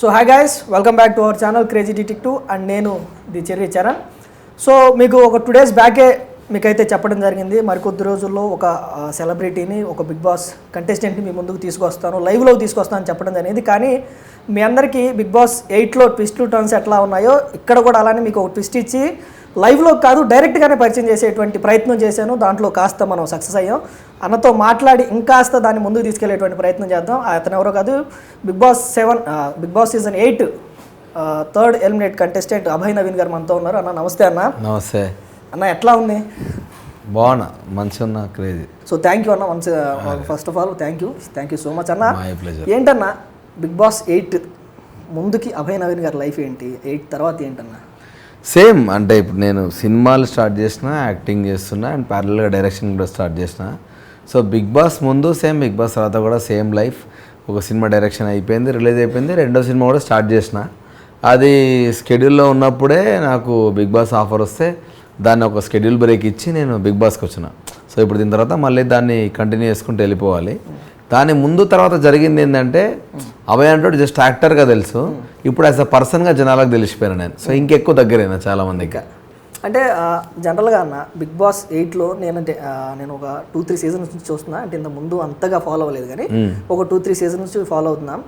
So hi guys welcome back to our channel crazy డిటిక్ two and నేను the cherry Charan. So మీకు ఒక two days బ్యాకే మీకైతే చెప్పడం జరిగింది మరికొద్ది రోజుల్లో ఒక సెలబ్రిటీని ఒక బిగ్ బాస్ కంటెస్టెంట్ని మీ ముందుకు తీసుకొస్తాను లైవ్లో తీసుకొస్తాను చెప్పడం జరిగింది. కానీ మీ అందరికీ బిగ్ బాస్ ఎయిట్లో ట్విస్ట్లు టర్న్స్ ఎట్లా ఉన్నాయో ఇక్కడ కూడా అలానే మీకు ఒక ట్విస్ట్ ఇచ్చి లైవ్లో కాదు డైరెక్ట్గానే పరిచయం చేసేటువంటి ప్రయత్నం చేశాను. దాంట్లో కాస్త మనం సక్సెస్ అయ్యాం. అన్నతో మాట్లాడి ఇంకాస్త దాన్ని ముందుకు తీసుకెళ్ళేటువంటి ప్రయత్నం చేద్దాం. అతను ఎవరో కాదు Bigg Boss seven Bigg Boss season eight third eliminate contestant Abhay Naveen గారు మనతో ఉన్నారు. అన్న నమస్తే అన్న. నమస్తే. అన్న ఎట్లా ఉంది? బాగున్నా మంచిగా ఉన్నా క్రేజీ. సో థ్యాంక్ యూ అన్న once first of all thank you. Thank you so much అన్న. ఏంటన్నా బిగ్ బాస్ ఎయిట్ ముందుకి అభయ్ నవీన్ గారి లైఫ్ ఏంటి? ఎయిట్ తర్వాత ఏంటన్నా? సేమ్ అంటే ఇప్పుడు నేను సినిమాలు స్టార్ట్ చేసిన యాక్టింగ్ చేస్తున్నా అండ్ ప్యారల్గా డైరెక్షన్ కూడా స్టార్ట్ చేసిన. సో బిగ్ బాస్ ముందు సేమ్ బిగ్ బాస్ తర్వాత కూడా సేమ్ లైఫ్. ఒక సినిమా డైరెక్షన్ అయిపోయింది రిలీజ్ అయిపోయింది రెండో సినిమా కూడా స్టార్ట్ చేసిన. అది స్కెడ్యూల్లో ఉన్నప్పుడే నాకు బిగ్ బాస్ ఆఫర్ వస్తే దాన్ని ఒక స్కెడ్యూల్ బ్రేక్ ఇచ్చి నేను బిగ్ బాస్కి వచ్చిన. సో ఇప్పుడు దీని తర్వాత మళ్ళీ దాన్ని కంటిన్యూ చేసుకుంటూ వెళ్ళిపోవాలి. దాని ముందు తర్వాత జరిగింది ఏంటంటే అభయ్ అంటే జస్ట్ యాక్టర్గా తెలుసు. ఇప్పుడు యాజ్ అ పర్సన్గా జనాలకు తెలిసిపోయాను నేను. సో ఇంకెక్కువ దగ్గరైనా చాలా మందికి అంటే జనరల్గా అన్న బిగ్ బాస్ ఎయిట్లో నేనంటే ఆ, నేను ఒక టూ త్రీ సీజన్స్ నుంచి చూస్తున్నా. అంటే ఇంత ముందు అంతగా ఫాలో అవ్వలేదు కానీ ఒక టూ త్రీ సీజన్స్ నుంచి ఫాలో అవుతున్నాం.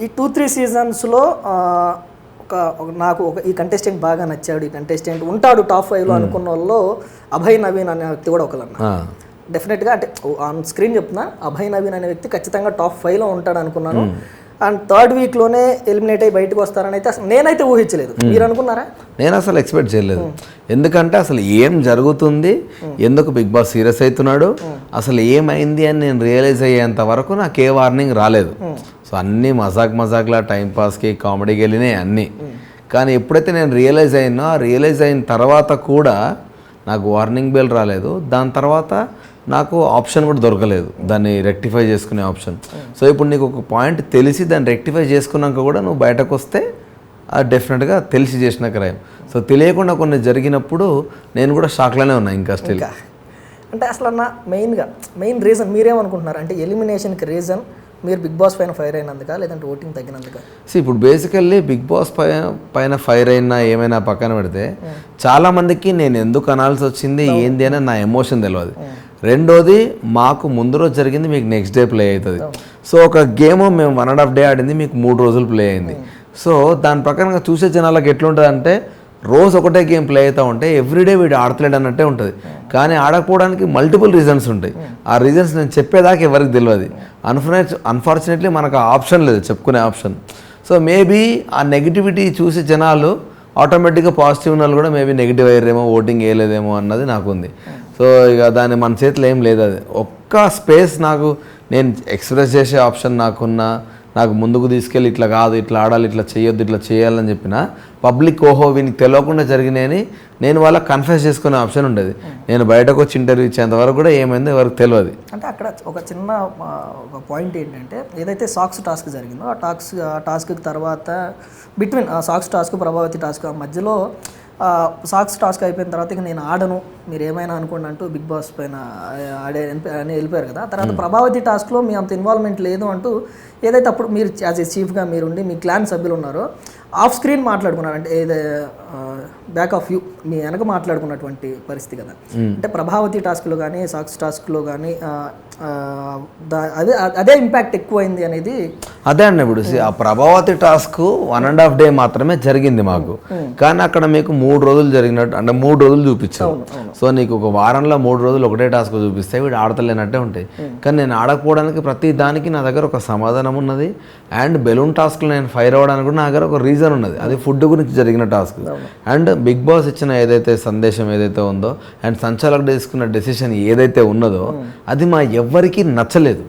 ఈ టూ త్రీ సీజన్స్లో ఒక నాకు ఒక ఈ కంటెస్టెంట్ బాగా నచ్చాడు. ఈ కంటెస్టెంట్ ఉంటాడు టాప్ ఫైవ్లో అనుకున్న వాళ్ళు అభయ్ నవీన్ అనే వ్యక్తి కూడా ఒకళ్ళన్న. డెఫినెట్గా అంటే ఆన్ స్క్రీన్ చెప్తున్నా అభయ్ నవీన్ అనే వ్యక్తి ఖచ్చితంగా టాప్ ఫైవ్లో ఉంటాడు అనుకున్నాను. అండ్ థర్డ్ వీక్లోనే ఎలిమినేట్ అయ్యి బయటకు వస్తారని అయితే అసలు నేనైతే ఊహించలేదు. మీరు అనుకున్నారా? నేను అసలు ఎక్స్పెక్ట్ చేయలేదు. ఎందుకంటే అసలు ఏం జరుగుతుంది ఎందుకు బిగ్ బాస్ సీరియస్ అవుతున్నాడు అసలు ఏమైంది అని నేను రియలైజ్ అయ్యేంత వరకు నాకు ఏ వార్నింగ్ రాలేదు. సో అన్నీ మజాక్ మజాక్లా టైంపాస్కి కామెడీకి వెళ్ళినాయి అన్నీ. కానీ ఎప్పుడైతే నేను రియలైజ్ అయినా రియలైజ్ అయిన తర్వాత కూడా నాకు వార్నింగ్ బెల్ రాలేదు. దాని తర్వాత నాకు ఆప్షన్ కూడా దొరకలేదు. దాన్ని రెక్టిఫై చేసుకునే ఆప్షన్. సో ఇప్పుడు నీకు ఒక పాయింట్ తెలిసి దాన్ని రెక్టిఫై చేసుకున్నాక కూడా నువ్వు బయటకు వస్తే అది డెఫినెట్గా తెలిసి చేసిన క్రైమ్. సో తెలియకుండా కొన్ని జరిగినప్పుడు నేను కూడా షాక్లోనే ఉన్నా ఇంకా స్టిల్. అంటే అసలు అన్న మెయిన్గా మెయిన్ రీజన్ మీరేమనుకుంటున్నారు? అంటే ఎలిమినేషన్కి రీజన్ మీరు బిగ్ బాస్ పైన ఫైర్ అయినందుక లేదంటే ఓటింగ్ తగ్గినందుక? సో ఇప్పుడు బేసికల్లీ బిగ్ బాస్ పై పైన ఫైర్ అయినా ఏమైనా పక్కన పెడితే చాలా మందికి నేను ఎందుకు అనాల్సి వచ్చింది ఏంది అని నా ఎమోషన్ తెలియదు రెండోది మాకు ముందు రోజు జరిగింది మీకు నెక్స్ట్ డే ప్లే అవుతుంది. సో ఒక గేమ్ మేము వన్ అండ్ హాఫ్ డే ఆడింది మీకు మూడు రోజులు ప్లే అయింది. సో దాని ప్రకారంగా చూసే జనాలకు ఎట్లుంటుంది అంటే రోజు ఒకటే గేమ్ ప్లే అవుతూ ఉంటే ఎవ్రీడే వీడు ఆడతలేడు అన్నట్టే ఉంటుంది. కానీ ఆడకపోవడానికి మల్టిపుల్ రీజన్స్ ఉంటాయి. ఆ రీజన్స్ నేను చెప్పేదాకా ఎవరికి తెలియదు. అన్ఫార్చునేట్ అన్ఫార్చునేట్లీ మనకు ఆ ఆప్షన్ లేదు చెప్పుకునే ఆప్షన్ సో మేబీ ఆ నెగిటివిటీ చూసి జనాలు ఆటోమేటిక్గా పాజిటివ్ ఉన్న వాళ్ళు కూడా మేబీ నెగిటివ్ అయ్యారేమో ఓటింగ్ వేయలేదేమో అన్నది నాకు ఉంది. సో ఇక దాన్ని మన చేతిలో ఏం లేదు అది. ఒక్క స్పేస్ నాకు నేను ఎక్స్ప్రెస్ చేసే ఆప్షన్ నాకున్నా నాకు ముందుకు తీసుకెళ్ళి ఇట్లా కాదు ఇట్లా ఆడాలి ఇట్లా చేయొద్దు ఇట్లా చేయాలని చెప్పిన పబ్లిక్ ఓహో వీనికి తెలియకుండా జరిగినాయని నేను వాళ్ళకి కన్ఫ్యూజ్ చేసుకునే ఆప్షన్ ఉండేది. నేను బయటకు వచ్చి ఇంటర్వ్యూ ఇచ్చేంత వరకు కూడా ఏమైంది ఎవరికి తెలియదు. అంటే అక్కడ ఒక చిన్న ఒక పాయింట్ ఏంటంటే ఏదైతే సాక్స్ టాస్క్ జరిగిందో ఆ టాస్క్ ఆ టాస్క్ తర్వాత బిట్వీన్ ఆ సాక్స్ టాస్క్ ప్రభావతి టాస్క్ ఆ మధ్యలో సాక్స్ టాస్క్ అయిపోయిన తర్వాత ఇక నేను ఆడను. మీరు ఏమైనా అనుకోండి అంటూ బిగ్ బాస్ పైన ఆడే అని వెళ్ళిపోయారు కదా. తర్వాత ప్రభావతి టాస్క్లో మీ అంత ఇన్వాల్వ్మెంట్ లేదు అంటూ ఏదైతే అప్పుడు మీరు యాజ్ ఏ చీఫ్గా మీరు ఉండి మీ క్లాన్ సభ్యులు ఉన్నారో ఆఫ్ స్క్రీన్ మాట్లాడుకున్నారు అంటే ఏదే బ్యాక్ ఆఫ్ యూ మీ వెనక మాట్లాడుకున్నటువంటి పరిస్థితి కదా. అంటే ప్రభావతి టాస్క్లో కానీ సాక్స్ టాస్క్లో కానీ అదే అదే ఇంపాక్ట్ ఎక్కువైంది అనేది అదే అండి ఇప్పుడు ఆ Prabhavati task one and half day మాత్రమే జరిగింది మాకు. కానీ అక్కడ మీకు మూడు రోజులు జరిగినట్టు అంటే మూడు రోజులు చూపించావు సో నీకు ఒక వారంలో మూడు రోజులు ఒకటే టాస్క్ చూపిస్తే వీడు ఆడతలేనట్టే ఉంటాయి. కానీ నేను ఆడకపోవడానికి ప్రతి దానికి నా దగ్గర ఒక సమాధానం ఉన్నది. అండ్ బెలూన్ టాస్క్లో నేను ఫైర్ అవ్వడానికి కూడా నా దగ్గర ఒక రీజన్ ఉన్నది. అది ఫుడ్ గురించి జరిగిన టాస్క్ అండ్ బిగ్ బాస్ ఇచ్చిన ఏదైతే సందేశం ఏదైతే ఉందో అండ్ సంచాలకుడు తీసుకున్న డెసిషన్ ఏదైతే ఉన్నదో అది మా ఎవ్వరికీ నచ్చలేదు.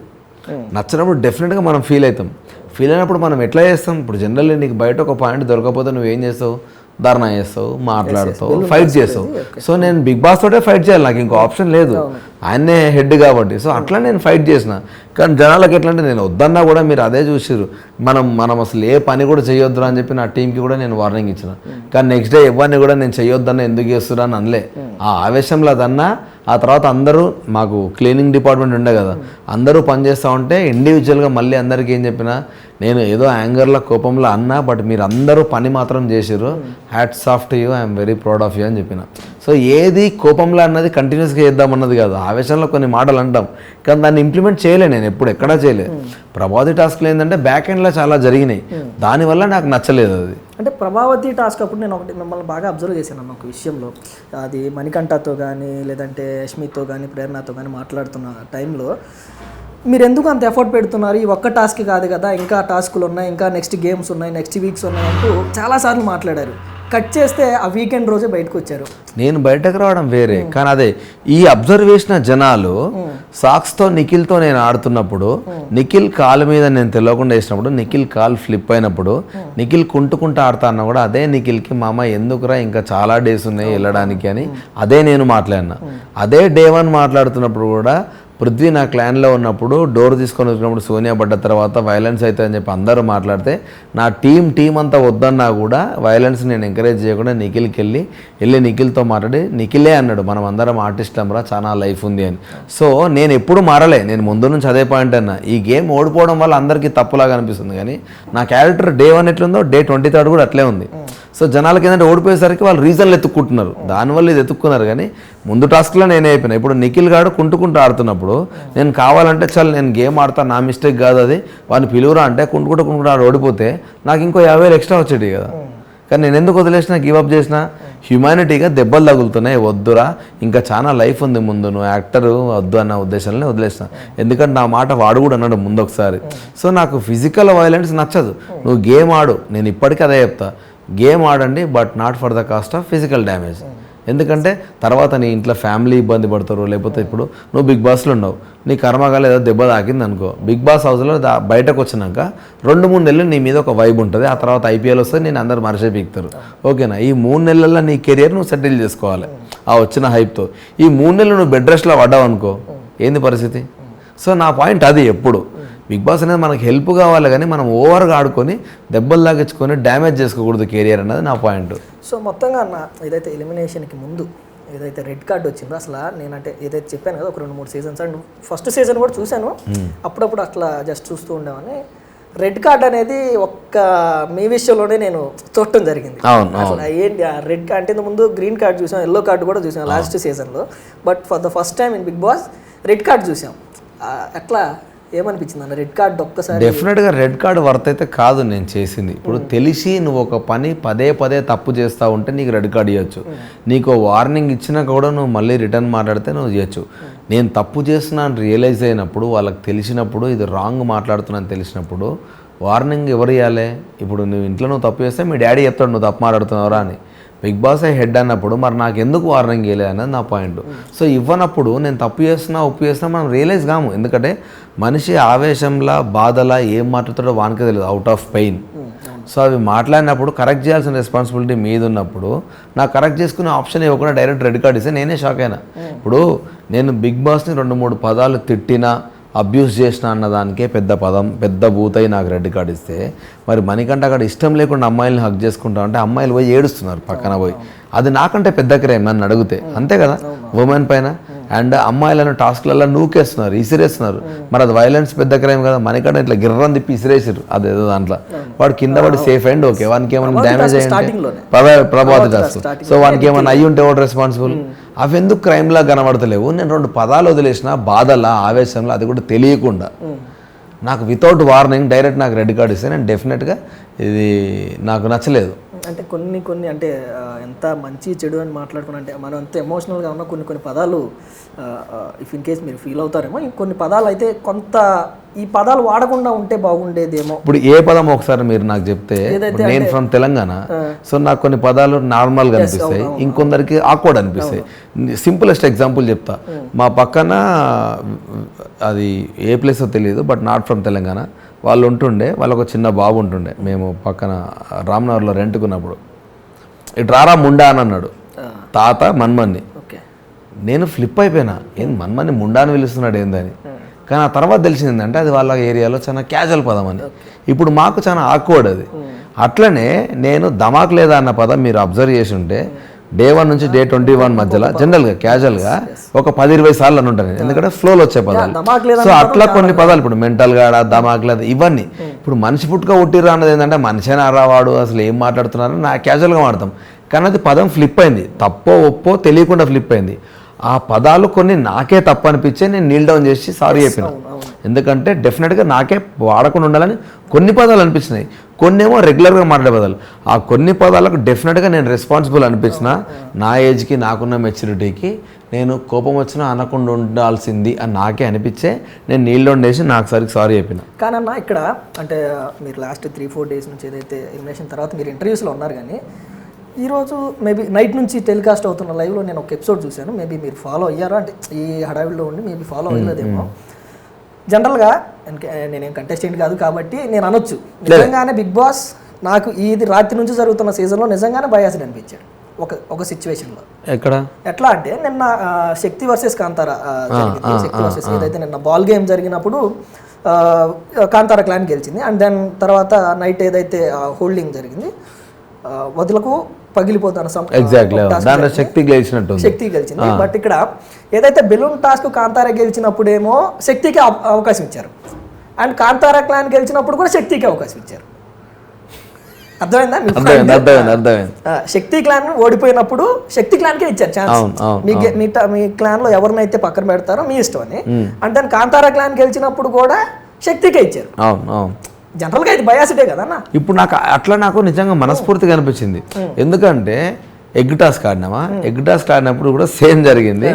నచ్చినప్పుడు డెఫినెట్గా మనం ఫీల్ అవుతాం. ఫీల్ అయినప్పుడు మనం ఎట్లా చేస్తాం? ఇప్పుడు జనరల్లీ నీకు బయట ఒక పాయింట్ దొరకకపోతే నువ్వు ఏం చేస్తావు? ధర్నా చేస్తావు మాట్లాడతావు ఫైట్ చేస్తావు. సో నేను బిగ్ బాస్ తోటే ఫైట్ చేయాలి. నాకు ఇంకో ఆప్షన్ లేదు. ఆయన్నే హెడ్ కాబట్టి. సో అట్లా నేను ఫైట్ చేసిన. కానీ జనాలకు ఎట్లా అంటే నేను వద్దన్నా కూడా మీరు అదే చూసిర్రు. మనం మనం అసలు ఏ పని కూడా చేయొద్దు అని చెప్పి నా టీంకి కూడా నేను వార్నింగ్ ఇచ్చిన. కానీ నెక్స్ట్ డే ఎవరిని కూడా నేను చేయొద్దన్న ఎందుకు చేస్తున్నా అని అనలే. ఆ ఆవేశంలో అదన్నా ఆ తర్వాత అందరూ మాకు క్లీనింగ్ డిపార్ట్మెంట్ ఉండే కదా అందరూ పనిచేస్తూ ఉంటే ఇండివిజువల్గా మళ్ళీ అందరికీ ఏం చెప్పినా నేను ఏదో యాంగర్లో కోపంలో అన్నా బట్ మీరు అందరూ పని మాత్రం చేసిర్రు. Hats off to you I'm very proud of you అని చెప్పిన. సో ఏది కోపంలో అన్నది కంటిన్యూస్గా చేద్దామన్నది కాదు. ఆవేశంలో కొన్ని మాటలు అంటాం. కానీ దాన్ని ఇంప్లిమెంట్ చేయలే నేను ఎప్పుడు ఎక్కడా చేయలేదు. ప్రభావతి టాస్క్లు ఏంటంటే బ్యాక్ ఎండ్లో చాలా జరిగినాయి. దానివల్ల నాకు నచ్చలేదు అది. అంటే ప్రభావతి టాస్క్ అప్పుడు నేను ఒకటి మిమ్మల్ని బాగా అబ్జర్వ్ చేశాను అన్న ఒక విషయంలో. అది మణికంఠతో కానీ లేదంటే యష్మితో కానీ ప్రేరణతో కానీ మాట్లాడుతున్న టైంలో మీరు ఎందుకు అంత ఎఫర్ట్ పెడుతున్నారు? ఈ ఒక్క టాస్క్ కాదు కదా ఇంకా టాస్కులు ఉన్నాయి ఇంకా నెక్స్ట్ గేమ్స్ ఉన్నాయి నెక్స్ట్ వీక్స్ ఉన్నాయి అంటూ చాలాసార్లు మాట్లాడారు. కట్ చేస్తే ఆ వీకెండ్ రోజే బయటకు వచ్చారు. నేను బయటకు రావడం వేరే. కానీ అదే ఈ అబ్జర్వేషన్ జనాలు సాక్స్తో నిఖిల్తో నేను ఆడుతున్నప్పుడు నిఖిల్ కాలు మీద నేను తెలియకుండా వేసినప్పుడు నిఖిల్ కాల్ ఫ్లిప్ అయినప్పుడు నిఖిల్ కుంటుకుంటూ ఆడుతా అన్నా కూడా అదే నిఖిల్కి మామ ఎందుకురా ఇంకా చాలా డేస్ ఉన్నాయి వెళ్ళడానికి అని అదే నేను మాట్లాడినా. అదే డే వన్ మాట్లాడుతున్నప్పుడు కూడా పృథ్వీ నా క్లాన్లో ఉన్నప్పుడు డోర్ తీసుకొని వచ్చినప్పుడు సోనియా పడ్డ తర్వాత వైలెన్స్ అవుతుందని చెప్పి అందరూ మాట్లాడితే నా టీం టీం అంతా వద్దన్నా కూడా వైలెన్స్ నేను ఎంకరేజ్ చేయకుండా నిఖిల్కి వెళ్ళి వెళ్ళి నిఖిల్తో మాట్లాడి నిఖిలే అన్నాడు మనం అందరం ఆర్టిస్టం రా చాలా లైఫ్ ఉంది అని. సో నేను ఎప్పుడు మారలే నేను ముందు నుంచి అదే పాయింట్ అన్నా. ఈ గేమ్ ఓడిపోవడం వల్ల అందరికీ తప్పులాగా అనిపిస్తుంది కానీ నా క్యారెక్టర్ డే వన్ ఎట్లుందో డే ట్వంటీ థర్డ్ కూడా అట్లే ఉంది. సో జనాలకి ఏంటంటే ఓడిపోయేసరికి వాళ్ళు రీజన్లు ఎత్తుక్కుంటున్నారు. దానివల్ల ఇది ఎత్తుక్కున్నారు కానీ ముందు టాస్క్లో నేనే అయిపోయినా. ఇప్పుడు నిఖిల్ గాడు కుంటుకుంటూ ఆడుతున్నప్పుడు నేను కావాలంటే చాలు నేను గేమ్ ఆడతా నా మిస్టేక్ కాదు అది. వాడిని పిలువురా అంటే కుంటుకుంటూ కుంటుకుంటూ ఆడు ఓడిపోతే నాకు ఇంకో యాభై వేలు ఎక్స్ట్రా వచ్చేటి కదా. కానీ నేను ఎందుకు వదిలేసిన గివ్ అప్ చేసిన? హ్యుమానిటీగా దెబ్బలు తగులుతున్నాయి. వద్దురా ఇంకా చాలా లైఫ్ ఉంది ముందు. నువ్వు యాక్టర్ వద్దు అన్న ఉద్దేశంలో వదిలేసిన. ఎందుకంటే నా మాట వాడు కూడా అన్నాడు ముందు ఒకసారి సో నాకు ఫిజికల్ వైలెన్స్ నచ్చదు. నువ్వు గేమ్ ఆడు. నేను ఇప్పటికీ అదే చెప్తా. గేమ్ ఆడండి but not for the cost of physical damage ఎందుకంటే తర్వాత నీ ఇంట్లో ఫ్యామిలీ ఇబ్బంది పడతారు లేకపోతే ఇప్పుడు నువ్వు బిగ్ బాస్లో ఉండవు నీ కర్మగాలు ఏదో దెబ్బ తాకింది అనుకో బిగ్ బాస్ హౌస్లో దా బయటకు వచ్చినాక రెండు మూడు నెలలు నీ మీద ఒక వైబ్ ఉంటుంది ఆ తర్వాత ఐపీఎల్ వస్తే నేను అందరు మరిసే పీకుతారు. ఓకేనా? ఈ మూడు నెలల్లో నీ కెరియర్ నువ్వు సెటిల్ చేసుకోవాలి ఆ వచ్చిన హైప్తో ఈ మూడు నెలలు నువ్వు బెడ్ రెస్ట్లో పడ్డావు అనుకో ఏంది పరిస్థితి? సో నా పాయింట్ అది ఎప్పుడు. బిగ్ బాస్ అనేది మనకు హెల్ప్ కావాలి కానీ మనం ఓవర్గా ఆడుకొని దెబ్బలు లాగించుకొని డ్యామేజ్ చేసుకోకూడదు కెరియర్ అన్నది నా పాయింట్ సో మొత్తంగా అన్న ఏదైతే ఎలిమినేషన్కి ముందు ఏదైతే రెడ్ కార్డ్ వచ్చిందో అసలు నేనంటే ఏదైతే చెప్పాను కదా ఒక రెండు మూడు సీజన్స్ అండ్ ఫస్ట్ సీజన్ కూడా చూశాను. అప్పుడప్పుడు అట్లా జస్ట్ చూస్తూ ఉండేవాడిని. రెడ్ కార్డ్ అనేది ఒక్క మీ విషయంలోనే నేను చూడటం జరిగింది. అసలు ఏంటి ఆ రెడ్ కార్డ్ అంటే ముందు గ్రీన్ కార్డ్ చూసాం ఎల్లో కార్డ్ కూడా చూసాం లాస్ట్ సీజన్లో but for the first time in Bigg Boss red card చూసాం. ఆ, ఎట్లా ఏమనిపించింది అన్న? రెడ్ కార్డ్ ఒక్కసారి డెఫినెట్గా రెడ్ కార్డ్ వర్త్ అయితే కాదు నేను చేసింది. ఇప్పుడు తెలిసి నువ్వు ఒక పని పదే పదే తప్పు చేస్తూ ఉంటే నీకు రెడ్ కార్డ్ ఇవ్వచ్చు నీకు వార్నింగ్ ఇచ్చినా కూడా నువ్వు మళ్ళీ రిటర్న్ మాట్లాడితే నువ్వు చేయొచ్చు నేను తప్పు చేస్తున్నాను రియలైజ్ అయినప్పుడు వాళ్ళకి తెలిసినప్పుడు ఇది రాంగ్ మాట్లాడుతున్నాను తెలిసినప్పుడు వార్నింగ్ ఎవరు ఇవ్వాలి ఇప్పుడు నువ్వు ఇంట్లో నువ్వు తప్పు చేస్తే మీ డాడీ చెప్తాడు నువ్వు తప్పు మాట్లాడుతున్నావురా అని. బిగ్ బాస్ హెడ్ అన్నప్పుడు మరి నాకు ఎందుకు వార్నింగ్ ఇవ్వలేదు అనేది నా పాయింట్. సో ఇవ్వనప్పుడు నేను తప్పు చేస్తున్నా ఉప్పు చేస్తున్నా మనం రియలైజ్ కాము. ఎందుకంటే మనిషి ఆవేశంలా బాధలా ఏం మాట్లాడతాడో వానికే తెలియదు. అవుట్ ఆఫ్ పెయిన్ సో అవి మాట్లాడినప్పుడు కరెక్ట్ చేయాల్సిన రెస్పాన్సిబిలిటీ మీద ఉన్నప్పుడు నా కరెక్ట్ చేసుకునే ఆప్షన్ ఇవ్వకుండా డైరెక్ట్ రెడ్ కార్డ్ ఇస్తే నేనే షాక్ అయినా. ఇప్పుడు నేను బిగ్ బాస్ని రెండు మూడు పదాలు తిట్టినా అబ్యూస్ చేసిన అన్నదానికే పెద్ద పదం పెద్ద బూతయి నాకు రెడ్ కార్డ్ ఇస్తే. మరి మనకంటే అక్కడ ఇష్టం లేకుండా అమ్మాయిలను హక్ చేసుకుంటా అంటే అమ్మాయిలు పోయి ఏడుస్తున్నారు పక్కన పోయి. అది నాకంటే పెద్ద క్రైమ్ నన్ను అడిగితే. అంతే కదా? ఉమెన్ పైన? అండ్ అమ్మాయిలను టాస్క్లలో నూకేస్తున్నారు ఇసిరేస్తున్నారు. మరి అది వైలెన్స్ పెద్ద క్రైమ్ కదా మనకంటే ఇట్లా గిర్రం తిప్పి ఇసిరేసారు అదేదో దాంట్లో. వాడు కింద పడి సేఫ్ అండ్ ఓకే వానికి ఏమైనా డ్యామేజ్. ప్రభా- ప్రభావిత టాస్క్ సో వానికి ఏమైనా అయ్యి ఉంటే వాడు రెస్పాన్సిబుల్ అవి ఎందుకు క్రైమ్లా కనబడతలేవు? నేను రెండు పదాలు వదిలేసిన బాధల ఆవేశంలో అది కూడా తెలియకుండా. నాకు వితౌట్ వార్నింగ్ డైరెక్ట్ నాకు రెడ్ కార్డ్ ఇస్తే నేను డెఫినెట్గా ఇది నాకు నచ్చలేదు. అంటే కొన్ని కొన్ని అంటే ఎంత మంచి చెడు అని మాట్లాడుకున్నా అంటే మనం ఎంత ఎమోషనల్గా ఉన్న కొన్ని కొన్ని పదాలు ఇఫ్ ఇన్ కేస్ మీరు ఫీల్ అవుతారేమో ఇంకొన్ని పదాలు అయితే కొంత ఈ పదాలు వాడకుండా ఉంటే బాగుండేదేమో. ఇప్పుడు ఏ పదం ఒకసారి మీరు నాకు చెప్తే నేను ఫ్రమ్ తెలంగాణ సో నాకు కొన్ని పదాలు నార్మల్గా అనిపిస్తాయి ఇంకొందరికి ఆక్వర్డ్ అనిపిస్తాయి. సింపులెస్ట్ ఎగ్జాంపుల్ చెప్తా. మా పక్కన అది ఏ ప్లేస్ తెలియదు బట్ నాట్ ఫ్రమ్ తెలంగాణ. వాళ్ళు ఉంటుండే వాళ్ళకు ఒక చిన్న బాబు ఉంటుండే. మేము పక్కన రామ్నగర్లో రెంట్కున్నప్పుడు. ఇటు రారా ముండా అని అన్నాడు. తాత మన్మన్ని. నేను ఫ్లిప్ అయిపోయినా. ఏం మన్మని ముండా అని పిలుస్తున్నాడు ఏందని కానీ ఆ తర్వాత తెలిసింది ఏంటంటే అది వాళ్ళ ఏరియాలో చాలా క్యాజువల్ పదం అని. ఇప్పుడు మాకు చాలా ఆక్వర్డ్ అది. అట్లనే నేను ధమాక్ లేదా అన్న పదం మీరు అబ్జర్వ్ చేసి ఉంటే డే వన్ నుంచి డే ట్వంటీ వన్ మధ్యలో జనరల్గా క్యాజువల్గా ఒక పది ఇరవై సార్లు అని ఉంటాను నేను. ఎందుకంటే ఫ్లోలో వచ్చే పదాలు సో అట్లా కొన్ని పదాలు ఇప్పుడు మెంటల్ గాడ దమాక్ లేదు ఇవన్నీ. ఇప్పుడు మనిషి పుట్టుక ఉట్టిరా అన్నది ఏంటంటే మనిషి వాడు అసలు ఏం మాట్లాడుతున్నారు నా క్యాజువల్గా వాడతాం కానీ అది పదం ఫ్లిప్ అయింది. తప్పో ఒప్పో తెలియకుండా ఫ్లిప్ అయింది. ఆ పదాలు కొన్ని నాకే తప్పు అనిపించే నేను నీల్ డౌన్ చేసి సారీ చెప్పిన. ఎందుకంటే డెఫినెట్గా నాకే వాడకుండా ఉండాలని కొన్ని పదాలు అనిపించినాయి కొన్ని ఏమో రెగ్యులర్గా మాట్లాడే పదాలు. ఆ కొన్ని పదాలకు డెఫినెట్గా నేను రెస్పాన్సిబుల్ అనిపించిన నా ఏజ్కి నాకున్న మెచ్యూరిటీకి నేను కోపం వచ్చినా అనకుండా ఉండాల్సింది అని నాకే అనిపించే నేను నీళ్ళు వండేసి నాకు సరికి సారీ చెప్పిన. కానన్నా ఇక్కడ అంటే మీరు లాస్ట్ త్రీ ఫోర్ డేస్ నుంచి ఏదైతే ఎలిమినేషన్ తర్వాత మీరు ఇంటర్వ్యూస్లో ఉన్నారు కానీ ఈరోజు మేబీ నైట్ నుంచి టెలికాస్ట్ అవుతున్న లైవ్లో నేను ఒక ఎపిసోడ్ చూశాను. మేబీ మీరు ఫాలో అయ్యారా అంటే ఈ హడావిడిలో ఉండి మేబీ ఫాలో అయ్యలేదేమో. జనరల్గా నేనేం కంటెస్టెంట్ కాదు కాబట్టి నేను అనొచ్చు. నిజంగానే బిగ్ బాస్ నాకు ఇది రాత్రి నుంచి జరుగుతున్న సీజన్లో నిజంగానే బయాసిడ్ అనిపించాడు. ఒక ఒక సిచ్యువేషన్లో ఎక్కడ? ఎట్లా అంటే నిన్న శక్తి వర్సెస్ కాంతార శక్తి వర్సెస్ ఏదైతే నిన్న బాల్ గేమ్ జరిగినప్పుడు కాంతార క్లాన్ గెలిచింది. అండ్ దెన్ తర్వాత నైట్ ఏదైతే హోల్డింగ్ జరిగింది వదులకు పగిలిపోతాను ఎగ్జాక్ట్లీ దాంట్లో జరిగింది. శక్తి గెలిచినట్టుంది. శక్తి గెలిచింది. బట్ ఇక్కడ ఏదైతే బెలూన్ టాస్క్ కాంతార గెలిచినప్పుడేమో శక్తికి అవ- అవకాశం ఇచ్చారు. అండ్ కాంతార క్లాన్ గెలిచినప్పుడు కూడా శక్తికి అవకాశం ఇచ్చారు. అర్థమైందా? అర్థమైంది అర్థమైంది శక్తి క్లాన్ ఓడిపోయినప్పుడు శక్తి క్లాన్కే ఇచ్చారు ఛాన్స్ మీ క్లాన్లో ఎవరినైతే పక్కన పెడతారో మీ ఇష్టం అని. అంటే దాని కాంతారా క్లాన్ గెలిచినప్పుడు కూడా శక్తికే ఇచ్చారు. అవును అవును. జనరల్గా ఇది బయాసిడే కదా అన్న. ఇప్పుడు నాకు అట్లా నాకు నిజంగా మనస్ఫూర్తిగా అనిపించింది. ఎందుకంటే ఎగ్ టాస్క్ ఆడినామా? ఎగ్ టాస్క్ ఆడినప్పుడు కూడా సేమ్ జరిగింది.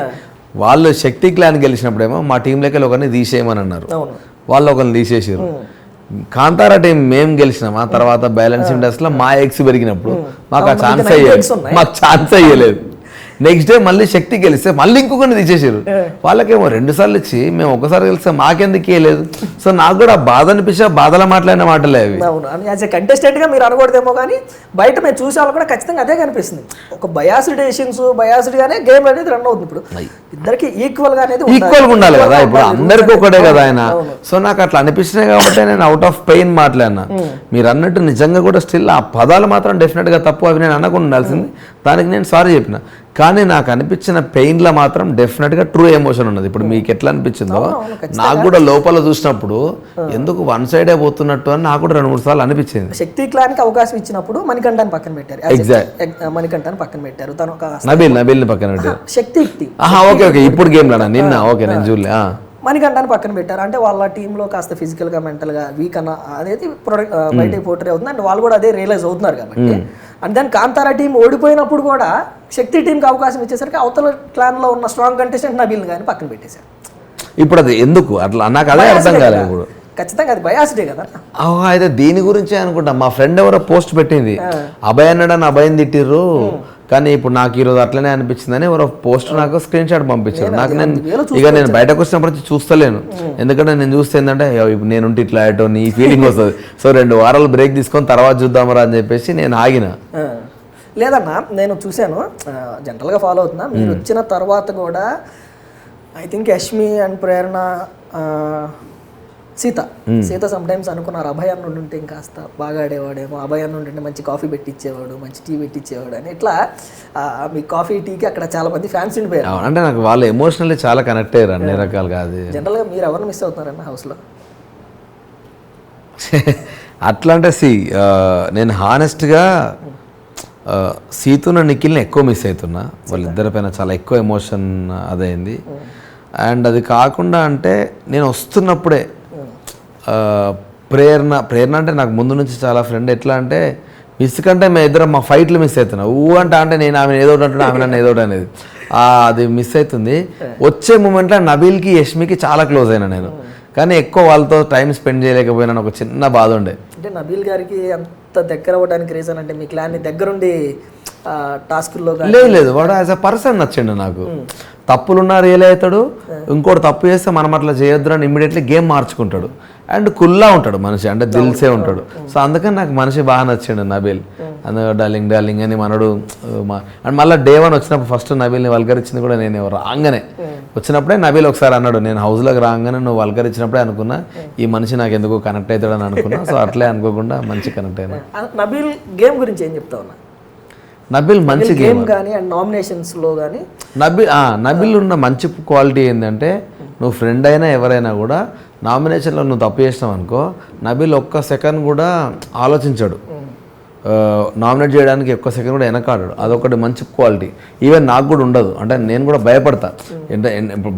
వాళ్ళు శక్తి క్లాన్ గెలిచినప్పుడేమో మా టీంలోకి ఒకరిని తీసేయమని అన్నారు. వాళ్ళు ఒకరిని తీసేసారు కాంతారా టీం మేము గెలిచినాం ఆ తర్వాత బ్యాలెన్సింగ్ టెస్ట్లో మా ఎగ్స్ పెరిగినప్పుడు మాకు ఆ ఛాన్స్ అయ్యేది. మాకు ఛాన్స్ అయ్యలేదు. నెక్స్ట్ డే మళ్ళీ శక్తి గెలిస్తే మళ్ళీ ఇంకొకరిని తీసేసారు వాళ్ళకేమో రెండు సార్లు ఇచ్చి మేము ఒకసారి గెలిస్తే మాకెందుకు ఇయ్యలేదు. సో నాకు కూడా బాధ అనిపించా బాధలో మాట్లాడిన మాటలే అవి. అవును. యాజ్ ఎ కంటెస్టెంట్గా మీరు అనకూడదేమో కానీ బయట మేము చూసే వాళ్ళు కూడా ఖచ్చితంగా అదే కనిపిస్తుంది. ఒక బయాస్డ్ డెసిషన్స్ బయాస్డ్ గానే గేమ్ అనేది రన్ అవుతుంది ఇప్పుడు. ఇద్దరికి ఈక్వల్గా అనేది ఉండాలి. ఈక్వల్గా ఉండాలి కదా ఇప్పుడు. అందరికీ ఒకటే కదా ఆయన. సో నాకు అట్లా అనిపించినాయి కాబట్టి నేను అవుట్ ఆఫ్ పెయిన్ మాట్లాడినా. మీరు అన్నట్టు నిజంగా కూడా స్టిల్ ఆ పదాలు మాత్రం డెఫినెట్గా తప్పు అవి నేను అనకుండా ఉండాల్సింది. దానికి నేను సారీ చెప్పిన. కానీ నాకు అనిపించిన పెయిన్లో మాత్రం డెఫినెట్గా ట్రూ ఎమోషన్ ఉన్నది. ఇప్పుడు మీకు ఎట్లా అనిపించిందో నాకు కూడా లోపల చూసినప్పుడు ఎందుకు వన్ సైడే పోతున్నట్టు అని నాకు కూడా రెండు మూడు సార్లు అనిపించింది. శక్తి క్లాన్కి అవకాశం ఇచ్చినప్పుడు మణికంఠాన్ని పక్కన పెట్టారు. As a- Exact. ఎగ్- మణికంఠాన్ని పక్కన పెట్టారు. తను ఒక నబీల్ నబీల్ని పక్కన పెట్టి శక్తి ఓకే ఓకే ఇప్పుడు గేమ్ లోనా నిన్న ఓకే నేను చూడలే. మణికంఠాన్ని పక్కన పెట్టారు. అంటే వాళ్ళ టీంలో కాస్త ఫిజికల్గా మెంటల్గా వీక్ అన్న అనేది ప్రొడక్ట్ బయట పోర్ట్రే అవుతుంది అండ్ వాళ్ళు కూడా అదే రియలైజ్ అవుతున్నారు కాబట్టి. అండ్ దెన్ కాంతారా టీం ఓడిపోయినప్పుడు కూడా శక్తి టీంకి అవకాశం ఇచ్చేసరికి అవతల క్లాన్లో ఉన్న స్ట్రాంగ్ కంటెస్టెంట్ నబీల్ కానీ పక్కన పెట్టేశారు. ఇప్పుడు అది ఎందుకు? అట్లా నాకు అదే అర్థం కాలేదు ఇప్పుడు. ఖచ్చితంగా అది బయాసిడే కదా. అయితే దీని గురించే అనుకుంటా. మా ఫ్రెండ్ ఎవరో పోస్ట్ పెట్టింది. అభయ్ అన్నాడని అభయం తిట్టిర్రు. కానీ ఇప్పుడు నాకు ఈరోజు అట్లనే అనిపించిందని ఎవరో పోస్ట్ నాకు స్క్రీన్ షాట్ పంపించారు. నాకు నేను ఇక నేను బయటకు వచ్చినప్పుడు వచ్చి చూస్తలేను. ఎందుకంటే నేను చూస్తే ఏంటంటే ఇప్పుడు నేను ఉంటే ఇట్లా అయ్యటో నీ ఫీలింగ్ వస్తుంది. సో రెండు వారాలు బ్రేక్ తీసుకొని తర్వాత చూద్దామరా అని చెప్పేసి నేను ఆగిన. లేదన్నా నేను చూశాను. జనరల్గా ఫాలో అవుతున్నా. మీరు వచ్చిన తర్వాత కూడా I think Yashmi and Prerana Sita. Sita sometimes అనుకున్నారు అభయ్ అన్న ఉంటే ఇంకాస్త బాగా ఆడేవాడేమో అభయ్ అన్న ఉంటే మంచి కాఫీ పెట్టించేవాడు మంచి టీ పెట్టించేవాడు అని ఇట్లా మీ కాఫీ టీకి అక్కడ చాలా మంది ఫ్యాన్స్ ఉండిపోయారు. అంటే నాకు వాళ్ళు ఎమోషనల్లీ చాలా కనెక్ట్ అయ్యారు అన్ని రకాలుగా అది. జనరల్గా మీరు ఎవరిని మిస్ అవుతున్నారన్న హౌస్లో అట్లా అంటే సి నేను హానెస్ట్గా సీతున నిఖిల్ని ఎక్కువ మిస్ అవుతున్నా. వాళ్ళిద్దరిపైన చాలా ఎక్కువ ఎమోషన్ అదైంది. అండ్ అది కాకుండా అంటే నేను వస్తున్నప్పుడే ప్రేరణ ప్రేరణ అంటే నాకు ముందు నుంచి చాలా ఫ్రెండ్ ఎట్లా అంటే మిస్ కంటే మేము ఇద్దరం మా ఫైట్లు మిస్ అవుతున్నా. ఊ అంటే అంటే నేను ఆమె ఏదో ఒకటి అంటున్నా ఆమె నన్ను ఏదో ఒకటి అనేది. అది మిస్ అవుతుంది. వచ్చే మూమెంట్లో నబీల్కి యష్మికి చాలా క్లోజ్ అయినా నేను. కానీ ఎక్కువ వాళ్ళతో టైం స్పెండ్ చేయలేకపోయినా ఒక చిన్న బాధ ఉండే. అంటే నబీల్ గారికి అంత దగ్గర అవ్వడానికి రీజన్ అంటే మీ క్లాన్ని దగ్గరుండి కానీ లేదు లేదు. వాడు యాజ్ అ పర్సన్ నచ్చిండు నాకు. తప్పులున్నా రియల్ అవుతాడు. ఇంకోటి తప్పు చేస్తే మనం అట్లా చేయొద్దు అని ఇమ్మీడియట్లీ గేమ్ మార్చుకుంటాడు. అండ్ కుల్లా ఉంటాడు మనిషి. అంటే దిల్సే ఉంటాడు. సో అందుకని నాకు మనిషి బాగా నచ్చిండు నబీల్. అందులో డార్లింగ్ డార్లింగ్ అని మనడు అండ్ మళ్ళీ డే వన్ వచ్చినప్పుడు ఫస్ట్ నబీల్ని వల్గరించింది కూడా నేను రాగానే. వచ్చినప్పుడే నబీల్ ఒకసారి అన్నాడు నేను హౌస్లోకి రాగానే నువ్వు వల్గరించినప్పుడే అనుకున్నా ఈ మనిషి నాకు ఎందుకు కనెక్ట్ అవుతాడని అనుకున్నా. సో అట్లే అనుకోకుండా మంచి కనెక్ట్ అయినా. నబీల్ గేమ్ గురించి ఏం చెప్తా ఉన్నా నబిల్ మంచి గేమ్ కానీ అండ్ నామినేషన్స్లో కానీ నబిల్ ఆ, నబిల్ ఉన్న మంచి క్వాలిటీ ఏంటంటే నువ్వు ఫ్రెండ్ అయినా ఎవరైనా కూడా నామినేషన్లో నువ్వు తప్పు చేసినావు అనుకో నబిల్ ఒక్క సెకండ్ కూడా ఆలోచించాడు. నామినేట్ చేయడానికి ఒక్క సెకండ్ కూడా వెనకాడాడు. అదొకటి మంచి క్వాలిటీ ఈవెన్ నాకు కూడా ఉండదు. అంటే నేను కూడా భయపడతా. అంటే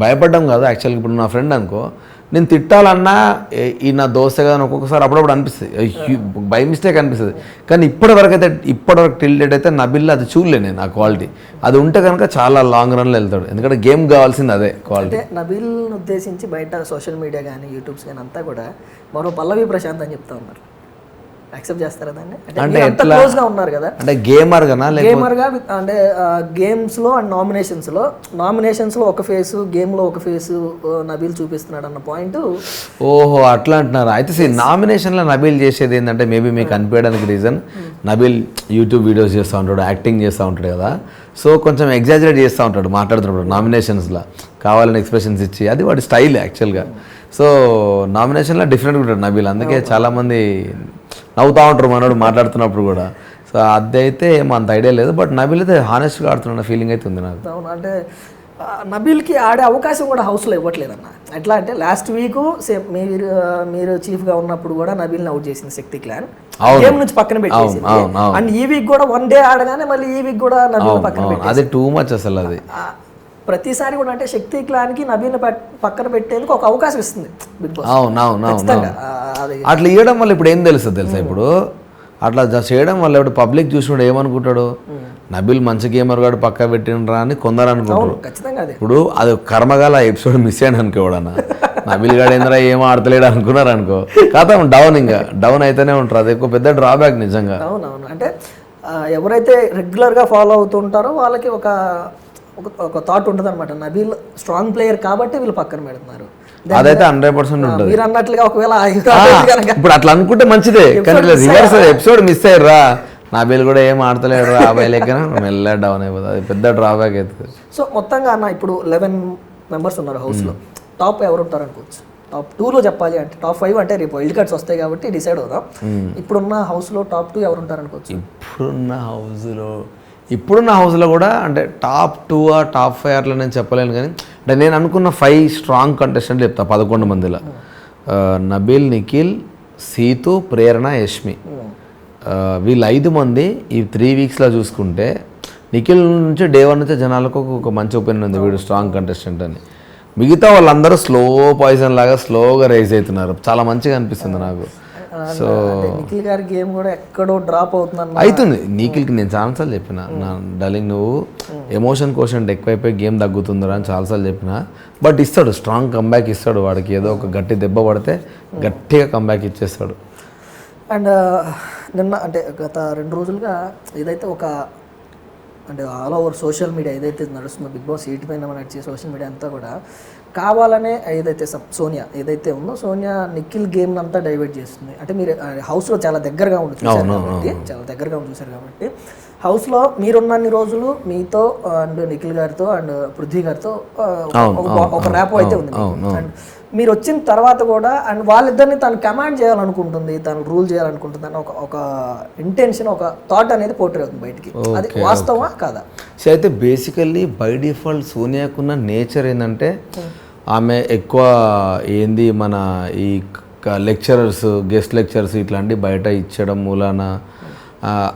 భయపడడం కాదు. యాక్చువల్గా ఇప్పుడు నా ఫ్రెండ్ అనుకో నేను తిట్టాలన్నా ఈ నా దోశ కానీ ఒక్కొక్కసారి అప్పుడప్పుడు అనిపిస్తుంది. బై మిస్టేక్ అనిపిస్తుంది. కానీ ఇప్పటి వరకు అయితే ఇప్పటి వరకు టిల్ అయితే నబిల్ అది చూడలే నేను ఆ క్వాలిటీ. అది ఉంటే కనుక చాలా లాంగ్ రన్లో వెళ్తాడు. ఎందుకంటే గేమ్ కావాల్సింది అదే క్వాలిటీ. నబిల్ ఉద్దేశించి బయట సోషల్ మీడియా కానీ యూట్యూబ్స్ కానీ అంతా కూడా మరో పల్లవి ప్రశాంత్ అని చెప్తా ఉన్నారు. యాక్సెప్ట్ చేస్తారా దాన్ని? అంటే ఎట్లా? క్లోజ్గా ఉన్నారు కదా. అంటే గేమర్ గానా గేమర్గా అంటే గేమ్స్లో అండ్ నామినేషన్స్లో. నామినేషన్స్లో ఒక ఫేస్ గేమ్లో ఒక ఫేస్ నబీల్ చూపిస్తున్నాడు అన్న పాయింట్ ఓహో అట్లా అంటున్నారు. అయితే nomination లో నబీల్ చేసేది ఏంటంటే మేబీ మీకు అనిపించడానికి రీజన్ నబీల్ యూట్యూబ్ వీడియోస్ చేస్తూ ఉంటాడు యాక్టింగ్ చేస్తూ ఉంటాడు కదా. సో కొంచెం ఎగ్జాజరేట్ చేస్తూ ఉంటాడు మాట్లాడుతున్నప్పుడు నామినేషన్స్లో కావాలని ఎక్స్ప్రెషన్స్ ఇచ్చి అది వాడి స్టైల్ యాక్చువల్గా సో నామినేషన్లో డిఫరెంట్గా ఉంటాడు నబీల్ అందుకే చాలామంది నవ్వుతూ ఉంటారు మనోడు మాట్లాడుతున్నప్పుడు కూడా. సో అదైతే ఏమో అంత ఐడియా లేదు. బట్ నబీల్ అయితే హానెస్ట్గా ఆడుతున్న ఫీలింగ్ అయితే ఉంది నాకు. అవును అంటే నబీల్కి ఆడే అవకాశం కూడా హౌస్లో ఇవ్వట్లేదన్న. ఎట్లా అంటే లాస్ట్ వీక్ సేమ్ మీరు మీరు చీఫ్గా ఉన్నప్పుడు కూడా నబీల్ని అవుట్ చేసింది శక్తి క్లాన్. గేమ్ నుంచి పక్కన అవును. అండ్ ఈ వీక్ కూడా వన్ డే ఆడగానే మళ్ళీ ఈ వీక్ కూడా నబీల్ పక్కన అది టూ మచ్ అసలు అది. ప్రతిసారి కూడా అంటే శక్తి క్లాన్కి పట్- పక్కన పెట్టేందుకు ఒక అవకాశం ఇస్తుంది బిగ్ బాస్. అవును అవును అవును ఖచ్చితంగా. ఆ, అది. అట్లా ఇవ్వడం వల్ల ఇప్పుడు ఏం తెలుస్తుంది తెలుసా ఇప్పుడు? అట్లా జ- చేయడం వల్ల ఇప్పుడు పబ్లిక్ చూసినాడు ఏమనుకుంటాడు? నబిల్ మంచి గేమర్ గాడు పక్క పెట్టినరా అని కొందరు అనుకుంటారు ఇప్పుడు అది కర్మగాల ఎపిసోడ్ మిస్ అయ్యాను అనుకోవడన్నా నబిల్ గాడు ఏంద్రా ఏం ఆడతలేడు అనుకున్నారు అనుకో కాదా డౌన్ ఇంకా. డౌన్ అయితేనే ఉంటారు. అది ఎక్కువ పెద్ద డ్రాబ్యాక్ నిజంగా. అవునవును. అంటే ఎవరైతే రెగ్యులర్గా ఫాలో అవుతుంటారో వాళ్ళకి ఒక ఒక ఒక థాట్ ఉంటుంది అనమాట నబీల్ స్ట్రాంగ్ ప్లేయర్ కాబట్టి వీళ్ళు పక్కన పెడుతున్నారు. అదైతే హండ్రెడ్ పర్సెంట్ ఉంటుంది. మీరు అన్నట్లుగా ఒకవేళ ఆ ఆ, ఇప్పుడు అట్లా అనుకుంటే మంచిదే. కానీ రివర్స్ ఎపిసోడ్ మిస్ అయ్యారా. నా బిల్ కూడా ఏం ఆడతలేడు రా అబ్బాయి లెక్కన మెల్ల డౌన్ అయిపోతుంది. అది పెద్ద డ్రాబ్యాక్ అవుతుంది. సో మొత్తంగా అన్న ఇప్పుడు లెవెన్ మెంబర్స్ ఉన్నారు హౌస్లో టాప్ ఎవరు ఉంటారు అనుకోవచ్చు? టాప్ టూలో చెప్పాలి అంటే టాప్ ఫైవ్ అంటే రేపు వైల్డ్ కార్డ్స్ వస్తాయి కాబట్టి డిసైడ్ అవుదాం. ఇప్పుడున్న హౌస్లో టాప్ టూ ఎవరు ఉంటారు అనుకోవచ్చు? ఇప్పుడున్న హౌస్లో ఇప్పుడున్న హౌస్లో కూడా అంటే టాప్ టూ ఆ టాప్ ఫైవ్ అట్లా నేను చెప్పలేను కానీ అంటే నేను అనుకున్న ఫైవ్ స్ట్రాంగ్ కంటెస్టెంట్లు చెప్తా పదకొండు మందిలో. నబీల్ నిఖిల్ సీతు ప్రేరణ యష్మి. వీళ్ళు ఐదు మంది ఈ త్రీ వీక్స్లో చూసుకుంటే నిఖిల్ నుంచి డే వన్ నుంచి జనాలకు ఒక- ఒక మంచి ఒపీనియన్ ఉంది వీడు స్ట్రాంగ్ కంటెస్టెంట్ అని. మిగతా వాళ్ళందరూ స్లో పాయిజన్ లాగా స్లోగా రైజ్ అవుతున్నారు. చాలా మంచిగా అనిపిస్తుంది నాకు. సో నిఖిల్ గారి గేమ్ కూడా ఎక్కడో డ్రాప్ అవుతుందన్న అవుతుంది నీకిల్కి నేను చాలాసార్లు చెప్పిన నా డార్లింగ్ నువ్వు ఎమోషన్ క్వశ్చన్ ఎక్కువైపోయి గేమ్ తగ్గుతుందిరా అని చాలాసార్లు చెప్పిన బట్ ఇస్తాడు స్ట్రాంగ్ కంబ్యాక్ ఇస్తాడు వాడికి. ఏదో ఒక గట్టి దెబ్బ పడితే గట్టిగా కంబ్యాక్ ఇచ్చేస్తాడు. అండ్ నిన్న అంటే గత రెండు రోజులుగా ఏదైతే ఒక అంటే ఆల్ ఓవర్ సోషల్ మీడియా ఏదైతే నడుస్తుందో బిగ్ బాస్ ఎయిట్ పైన నడిచే సోషల్ మీడియా అంతా కూడా కావాలనే ఏదైతే సోనియా ఏదైతే ఉందో సోనియా నిఖిల్ గేమ్ అంతా డైవర్ట్ చేస్తుంది. అంటే మీరు హౌస్లో చాలా దగ్గరగా ఉండి చూశారు కాబట్టి చాలా దగ్గరగా ఉండి చూశారు కాబట్టి హౌస్లో మీరున్నన్ని రోజులు మీతో అండ్ నిఖిల్ గారితో అండ్ పృథ్వీ గారితో ఒక- ర్యాప్ అయితే ఉంది. అండ్ మీరు వచ్చిన తర్వాత కూడా అండ్ వాళ్ళిద్దరిని తను కమాండ్ చేయాలనుకుంటుంది తను రూల్ చేయాలనుకుంటుంది అని ఒక ఒక ఇంటెన్షన్ ఒక థాట్ అనేది పోర్ట్రే అవుతుంది బయటికి. అది వాస్తవా కాదా? సో అయితే బేసికల్లీ బై డిఫాల్ట్ సోనియాకున్న నేచర్ ఏంటంటే ఆమె ఎక్కువ ఏంది మన ఈ లెక్చరర్స్ గెస్ట్ లెక్చరర్స్ ఇట్లాంటి బయట ఇచ్చడం మూలాన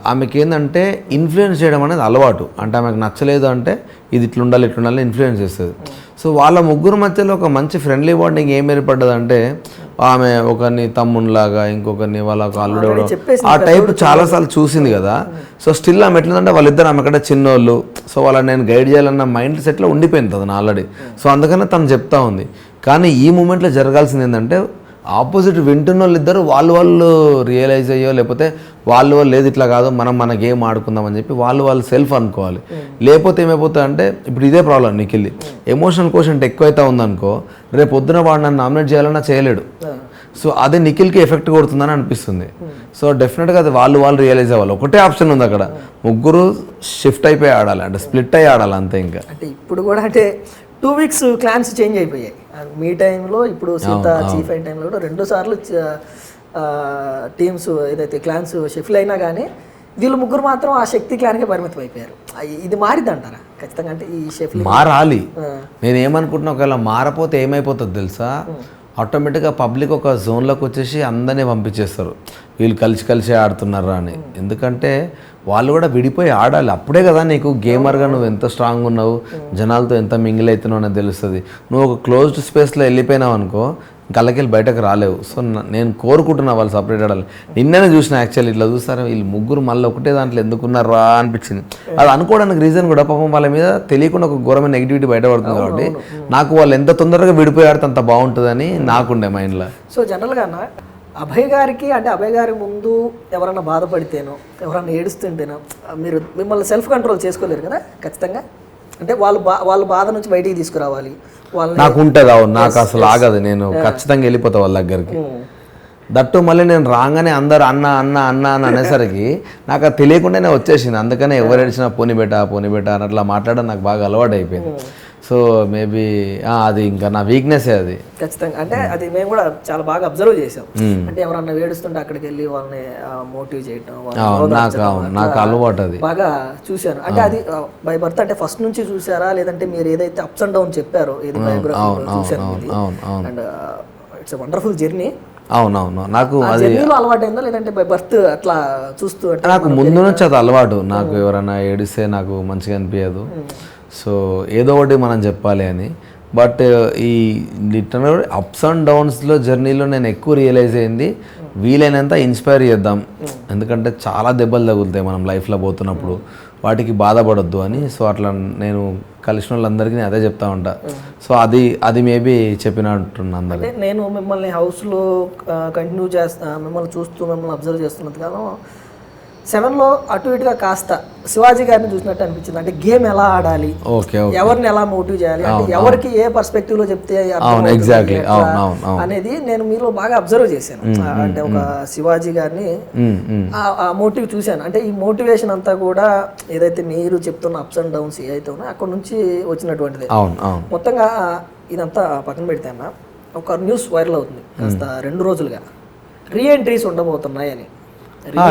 ఆమెకి ఏంటంటే ఇన్ఫ్లుయెన్స్ చేయడం అనేది అలవాటు. అంటే ఆమెకు నచ్చలేదు అంటే ఇది ఇట్లుండాలి ఉండాలి ఇట్లా ఇన్ఫ్లుయెన్స్ చేస్తుంది. సో వాళ్ళ ముగ్గురు మధ్యలో ఒక మంచి ఫ్రెండ్లీ బాండింగ్ ఏం ఏర్పడ్డదంటే ఆమె ఒకరిని తమ్మునిలాగా ఇంకొకరిని వాళ్ళ అల్లుడు ఆ టైప్ చాలాసార్లు చూసింది కదా. సో స్టిల్ ఆమె ఎట్లందంటే వాళ్ళిద్దరు ఆమె కంటే చిన్నోళ్ళు. సో వాళ్ళని నేను గైడ్ చేయాలన్న మైండ్ సెట్లో ఉండిపోయింది తను ఆల్రెడీ. సో అందుకనే తను చెప్తా ఉంది. కానీ ఈ మూమెంట్లో జరగాల్సింది ఏంటంటే ఆపోజిట్ వింటున్న వాళ్ళు ఇద్దరు వాళ్ళు వాళ్ళు రియలైజ్ అయ్యో లేకపోతే వాళ్ళు వాళ్ళు లేదు ఇట్లా కాదు మనం మన గేమ్ ఆడుకుందాం అని చెప్పి వాళ్ళు వాళ్ళు సెల్ఫ్ అనుకోవాలి. లేకపోతే ఏమైపోతుంది అంటే ఇప్పుడు ఇదే ప్రాబ్లం నిఖిల్ది ఎమోషనల్ క్వశ్చన్ ఎక్కువైతే ఉందనుకో రేపు పొద్దున వాడు నన్ను నామినేట్ చేయాలన్నా చేయలేడు. సో అదే నిఖిల్కి ఎఫెక్ట్ కొడుతుందని అనిపిస్తుంది. సో డెఫినెట్గా అది వాళ్ళు వాళ్ళు రియలైజ్ అవ్వాలి. ఒకటే ఆప్షన్ ఉంది అక్కడ. ముగ్గురు షిఫ్ట్ అయిపోయి ఆడాలి. అంటే స్ప్లిట్ అయ్యి ఆడాలి అంతే ఇంకా. అంటే ఇప్పుడు కూడా అంటే టూ వీక్స్ క్లాన్స్ చేంజ్ అయిపోయాయి. మీ టైంలో ఇప్పుడు సీత చీఫ్ అయిన టైంలో కూడా రెండు సార్లు టీమ్స్ ఏదైతే క్లాన్స్ షిఫ్ట్ అయినా కానీ వీళ్ళు ముగ్గురు మాత్రం ఆ శక్తి క్లాన్కే పరిమితం అయిపోయారు. ఇది మారిద్ది అంటారా? ఖచ్చితంగా అంటే ఈ షెఫ్ మారాలి. నేను ఏమనుకుంటున్నా ఒకవేళ మారపోతే ఏమైపోతుంది తెలుసా? ఆటోమేటిక్గా పబ్లిక్ ఒక జోన్లోకి వచ్చేసి అందరినీ పంపించేస్తారు. వీళ్ళు కలిసి కలిసి ఆడుతున్నారా అని. ఎందుకంటే వాళ్ళు కూడా విడిపోయి ఆడాలి. అప్పుడే కదా నీకు గేమర్గా నువ్వు ఎంత స్ట్రాంగ్ ఉన్నావు జనాలతో ఎంత మింగిల్ అవుతున్నావు అనేది తెలుస్తుంది. నువ్వు ఒక క్లోజ్డ్ స్పేస్లో వెళ్ళిపోయినావు అనుకో కళ్ళకెళ్ళి బయటకు రాలేవు. సో నేను కోరుకుంటున్నా వాళ్ళు సపరేట్ ఆడాలి నిన్ననే చూసిన యాక్చువల్లీ ఇట్లా చూస్తారా వీళ్ళు ముగ్గురు మళ్ళీ ఒకటే దాంట్లో ఎందుకున్నారా అనిపించింది. అది అనుకోవడానికి రీజన్ కూడా పాపం వాళ్ళ మీద తెలియకుండా ఒక ఘోరమైన నెగిటివిటీ బయటపడుతుంది కాబట్టి నాకు వాళ్ళు ఎంత తొందరగా విడిపోయి ఆడితే అంత బాగుంటుందని నాకుండే మైండ్లో సో జనరల్గా అన్న అభయ్ గారికి అంటే అభయ్ గారి ముందు ఎవరైనా బాధపడితేనో ఎవరైనా ఏడుస్తుంటేనో మీరు మిమ్మల్ని సెల్ఫ్ కంట్రోల్ చేసుకోలేరు కదా ఖచ్చితంగా? అంటే వాళ్ళు బా వాళ్ళ బాధ నుంచి బయటికి తీసుకురావాలి. వాళ్ళని నాకు ఉంటుంది అవును. నాకు అసలు ఆగదు. నేను ఖచ్చితంగా వెళ్ళిపోతా వాళ్ళ దగ్గరికి. దట్టు మళ్ళీ నేను రాగానే అందరు అన్న అన్న అన్న అని అనేసరికి నాకు అది తెలియకుండానే వచ్చేసింది. అందుకనే ఎవరు ఏడిచినా పోని బెట పోని బెట అని అట్లా మాట్లాడడం నాకు బాగా అలవాటు అయిపోయింది సో మేబీ అది ఇంకా నా వీక్నెస్ అది. ఖచ్చితంగా. అంటే అది మేము కూడా చాలా బాగా అబ్జర్వ్ చేసాం అంటే ఎవరన్నా ఏడుస్తుంటే అక్కడికి వెళ్ళి వాళ్ళని మోటివ్ చేయటం నాకు అలవాటు అది. బాగా చూశాను. అంటే అది బై బర్త్ అంటే ఫస్ట్ నుంచి చూసారా లేదంటే మీరు ఏదైతే అప్స్ అండ్ డౌన్ చెప్పారో ఏది biography and it's wonderful journey అవునవును. నాకు జర్నీలో అలవాటైందా? లేదంటే బై బర్త్ అట్లా చూస్తూ నాకు ముందు నుంచి అది అలవాటు. నాకు ఎవరైనా ఏడిస్తే నాకు మంచిగా అనిపించదు సో ఏదో ఒకటి మనం చెప్పాలి అని. బట్ ఈ లిటరల్ అప్స్ అండ్ డౌన్స్లో జర్నీలో నేను ఎక్కువ రియలైజ్ అయింది వీలైనంత ఇన్స్పైర్ చేద్దాం. ఎందుకంటే చాలా దెబ్బలు తగులుతాయి మనం లైఫ్లో పోతున్నప్పుడు. వాటికి బాధపడొద్దు అని. సో అట్లా నేను కలిసిన వాళ్ళందరికీ అదే చెప్తా ఉంటా. సో అది అది మేబీ చెప్పినట్టున్నా అందరికీ నేను మిమ్మల్ని హౌస్లో కంటిన్యూ చేస్తా మిమ్మల్ని చూస్తూ మిమ్మల్ని అబ్జర్వ్ చేస్తున్నంత కాలం సెవెన్లో అటు ఇటుగా కాస్త శివాజీ గారిని చూసినట్టు అనిపించింది. అంటే గేమ్ ఎలా ఆడాలి? ఎవరిని ఎలా మోటివ్ చేయాలి? అంటే ఎవరికి ఏ పర్స్పెక్టివ్లో చెప్తే అనేది నేను మీలో బాగా అబ్జర్వ్ చేశాను. అంటే ఒక శివాజీ గారిని. ఆ- మోటివ్ చూశాను. అంటే ఈ మోటివేషన్ అంతా కూడా ఏదైతే మీరు చెప్తున్న అప్స్ అండ్ డౌన్స్ ఏదైతే ఉన్నాయో అక్కడ నుంచి వచ్చినటువంటిది. మొత్తంగా ఇదంతా పక్కన పెడితే అన్న ఒక న్యూస్ వైరల్ అవుతుంది. కాస్త రెండు రోజులుగా. రీఎంట్రీస్ ఉండబోతున్నాయి అని.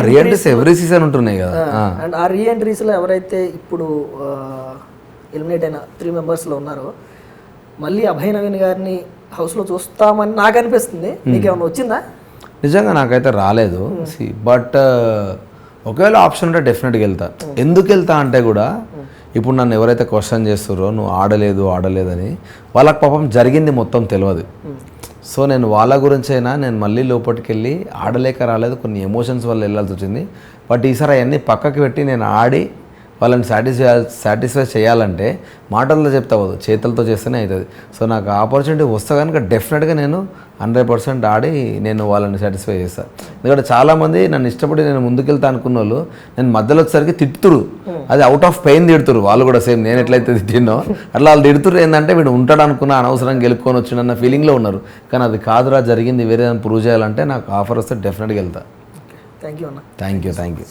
రియాలిటీస్ ఎవ్రీ సీజన్ ఉంటున్నాయి కదా. అండ్ ఆ రీఎంట్రీస్లో ఎవరైతే ఇప్పుడు ఎలిమినేట్ అయిన త్రీ మెంబర్స్లో ఉన్నారో మళ్ళీ అభయ నవీన్ గారిని హౌస్లో చూస్తామని నాకు అనిపిస్తుంది. మీకు ఏమైనా వచ్చిందా? నిజంగా నాకైతే రాలేదు. బట్ ఒకవేళ ఆప్షన్ ఉంటే డెఫినెట్గా వెళ్తా. ఎందుకు వెళ్తా అంటే కూడా ఇప్పుడు నన్ను ఎవరైతే క్వశ్చన్ చేస్తారో నువ్వు ఆడలేదు ఆడలేదని వాళ్ళకి పాపం జరిగింది మొత్తం తెలియదు సో నేను వాళ్ళ గురించి అయినా నేను మళ్ళీ లోపలికి వెళ్ళి ఆడలేక రాలేదు కొన్ని ఎమోషన్స్ వల్ల వెళ్ళాల్సి వచ్చింది. బట్ ఈసారి అవన్నీ పక్కకి పెట్టి నేను ఆడి వాళ్ళని సాటిస్ఫై సాటిస్ఫై చేయాలంటే మాటలతో చెప్తా పోదు చేతులతో చేస్తేనే అవుతుంది సో నాకు ఆపర్చునిటీ వస్తే కనుక డెఫినెట్గా నేను హండ్రెడ్ పర్సెంట్ ఆడి నేను వాళ్ళని సాటిస్ఫై చేస్తాను ఎందుకంటే చాలామంది నన్ను ఇష్టపడి నేను ముందుకెళ్తా అనుకున్న వాళ్ళు నేను మధ్యలో వచ్చేసరికి తిట్టుతురు అది అవుట్ ఆఫ్ పెయిన్ తిడుతురు. వాళ్ళు కూడా సేమ్ నేను ఎట్లయితే తిట్టినో అట్లా వాళ్ళు తిడుతురు ఏంటంటే వీడు ఉంటాడు అనుకున్న అనవసరం గెలుక్కొని వచ్చిండన్న ఫీలింగ్లో ఉన్నారు. కానీ అది కాదురా జరిగింది వేరే ప్రూవ్ చేయాలంటే నాకు ఆఫర్ వస్తే డెఫినెట్గా వెళ్తా థ్యాంక్ యూ అన్న. Thank you thank you